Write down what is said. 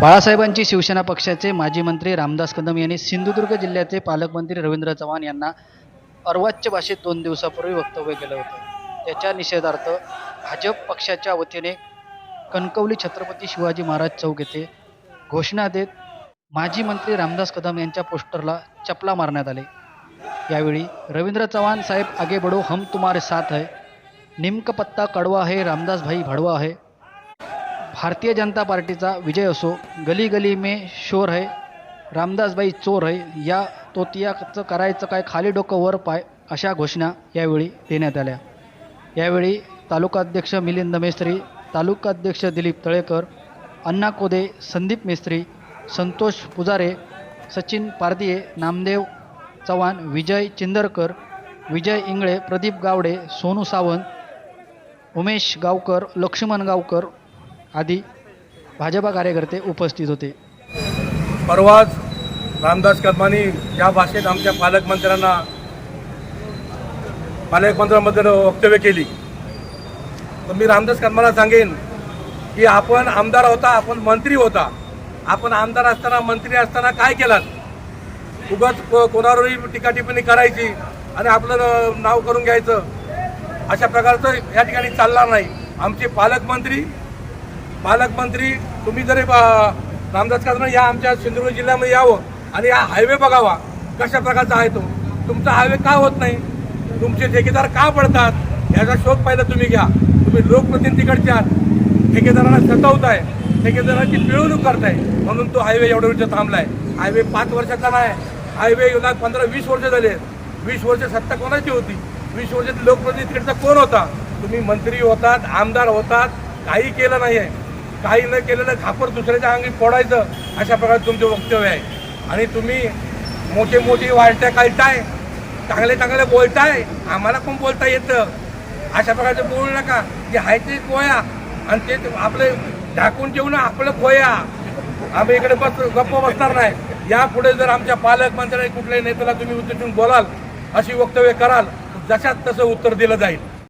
बाळासाहेबांची शिवसेना पक्षाचे माजी मंत्री रामदास कदम यांनी सिंधुदुर्ग जिल्ह्याचे पालकमंत्री रवींद्र चव्हाण यांना अर्वाच्य भाषेत दोन दिवसापूर्वी वक्तव्य केलं होतं. त्याच्या निषेधार्थ भाजप पक्षाच्या वतीने कणकवली छत्रपती शिवाजी महाराज चौक येथे घोषणा देत माजी मंत्री रामदास कदम यांच्या पोस्टरला चपला मारण्यात आले. यावेळी रवींद्र चव्हाण साहेब आगे बढो हम तुम्हारे साथ है. निमक पत्ता कडवा आहे रामदास भाई भडवा आहे भारतीय जनता पार्टीचा विजय असो गली गली में शोर है रामदासबाई चोर है या तोतियाचं करायचं काय खाली डोकं वर पाय अशा घोषणा यावेळी देण्यात आल्या. यावेळी तालुकाध्यक्ष मिलिंद मेस्त्री तालुकाध्यक्ष दिलीप तळेकर अण्णा कोदे संदीप मेस्त्री संतोष पुजारे सचिन पारदिये नामदेव चव्हाण विजय चिंदरकर विजय इंगळे प्रदीप गावडे सोनू सावंत उमेश गावकर लक्ष्मण गावकर आदी भाजपा कार्यकर्ते उपस्थित होते. परवाच रामदास कदमानी या भाषेत आमच्या पालकमंत्र्यांना पालकमंत्र्यांबद्दल वक्तव्य केली. तर मी रामदास कदमाला सांगेन की आपण आमदार होता आपण मंत्री होता. आपण आमदार असताना मंत्री असताना काय केलात? उगाच को- कोणावरही टीका टिप्पणी करायची आणि आपलं नाव करून घ्यायचं. अशा प्रकारचं या ठिकाणी चालणार नाही. आमचे पालकमंत्री पालकमंत्री तुम्ही जरी बा- रामदास कदम या आमच्या सिंधुदुर्ग जिल्ह्यामध्ये यावं आणि हा हायवे बघावा कशा प्रकारचा आहे तो? तुमचा हायवे का होत नाही? तुमचे ठेकेदार का पडतात? याचा शोध पहिला तुम्ही घ्या. तुम्ही लोकप्रतिनिधीकडचे आहात. ठेकेदारांना सतवताय. ठेकेदारांची पिळवणूक करताय. म्हणून तो हायवे एवढ्या वर्ष थांबलाय. हायवे पाच वर्षाचा नाही. हायवे येऊन पंधरा वीस वर्ष झाले. वीस वर्ष सत्ता कोणाची होती? वीस वर्षात लोकप्रतिनिधीकडचा कोण होता? तुम्ही मंत्री होतात आमदार होतात काही केलं नाही आहे काही न केलेलं खापर दुसऱ्याच्या अंगी फोडायचं अशा प्रकारे तुमचं वक्तव्य आहे. आणि तुम्ही मोठे मोठे वाळट्या काढताय चांगले चांगले बोलताय आम्हाला पण बोलता येतं. अशा प्रकारचं बोलू नका. जे आहे ते खोया. आणि ते आपले ढाकून ठेवून आपलं खोया. आम्ही इकडे बस गप्प बसणार नाही. यापुढे जर आमच्या पालकमंत्र्यांनी कुठल्याही नेत्याला तुम्ही उद्देशून बोलाल अशी वक्तव्य कराल जशात तसं उत्तर दिलं जाईल.